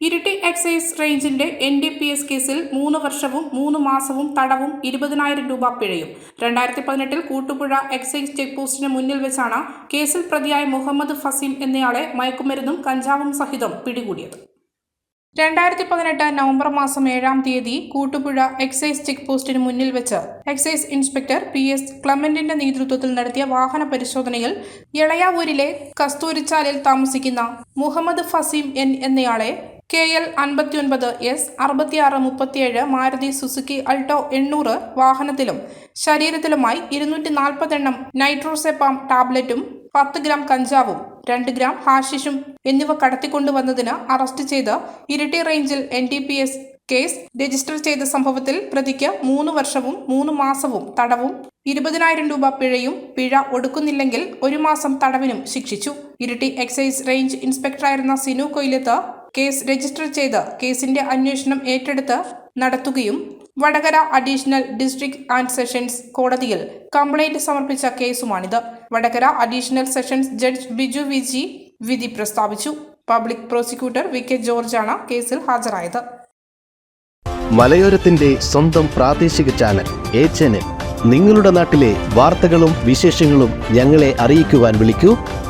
Iritty excise റേഞ്ചിന്റെ N D P S കേസിൽ മൂന്ന് വർഷവും മൂന്ന് മാസവും തടവും ഇരുപതിനായിരം രൂപ പിഴയും. രണ്ടായിരത്തി പതിനെട്ടിൽ കൂട്ടുപുഴ എക്സൈസ് ചെക്ക് പോസ്റ്റിന് മുന്നിൽ വെച്ചാണ് കേസിൽ പ്രതിയായ മുഹമ്മദ് ഫസീം എന്നയാളെ മയക്കുമരുന്നും കഞ്ചാവും സഹിതം പിടികൂടിയത്. രണ്ടായിരത്തി പതിനെട്ട് നവംബർ മാസം ഏഴാം തീയതി കൂട്ടുപുഴ എക്സൈസ് ചെക്ക് പോസ്റ്റിന് മുന്നിൽ വെച്ച് എക്സൈസ് ഇൻസ്പെക്ടർ പി എസ് ക്ലമന്റിന്റെ നേതൃത്വത്തിൽ നടത്തിയ വാഹന പരിശോധനയിൽ എളയാവൂരിലെ കസ്തൂരിച്ചാലിൽ താമസിക്കുന്ന മുഹമ്മദ് ഫസീം എൻ എന്നയാളെ കെ എൽ അൻപത്തിയൊൻപത് എസ് അറുപത്തിയാറ് മുപ്പത്തിയേഴ് മാരുതി സുസുക്കി അൾട്ടോ എണ്ണൂറ് വാഹനത്തിലും ശരീരത്തിലുമായി ഇരുന്നൂറ്റി നാൽപ്പതെണ്ണം നൈട്രോസെപ്പാം ടാബ്ലറ്റും പത്ത് ഗ്രാം കഞ്ചാവും രണ്ട് ഗ്രാം ഹാഷിഷും എന്നിവ കടത്തിക്കൊണ്ടുവന്നതിന് അറസ്റ്റ് ചെയ്ത് ഇരിട്ടി റേഞ്ചിൽ N D P S case register ചെയ്ത സംഭവത്തിൽ പ്രതിക്ക് മൂന്ന് വർഷവും മൂന്ന് മാസവും തടവും ഇരുപതിനായിരം രൂപ പിഴയും പിഴ ഒടുക്കുന്നില്ലെങ്കിൽ ഒരു മാസം തടവിനും ശിക്ഷിച്ചു. ഇരിട്ടി എക്സൈസ് റേഞ്ച് ഇൻസ്പെക്ടറായിരുന്ന സിനു കൊയിലത്ത് കേസ് രജിസ്റ്റർ ചെയ്ത് കേസിന്റെ അന്വേഷണം ഏറ്റെടുത്ത് നടത്തുകയും Vadakara additional district and sessions കോടതിയിൽ കംപ്ലൈന്റ് സമർപ്പിച്ച കേസുമാണിത്. Vadakara additional sessions judge Biju Viji വിധി പ്രസ്താവിച്ചു. പബ്ലിക് പ്രോസിക്യൂട്ടർ വി കെ ജോർജാണ് കേസിൽ ഹാജരായത്. മലയോരത്തിന്റെ സ്വന്തം പ്രാദേശിക ചാനൽ എ ചാനൽ. നിങ്ങളുടെ നാട്ടിലെ വാർത്തകളും വിശേഷങ്ങളും ഞങ്ങളെ അറിയിക്കുവാൻ വിളിക്കൂ.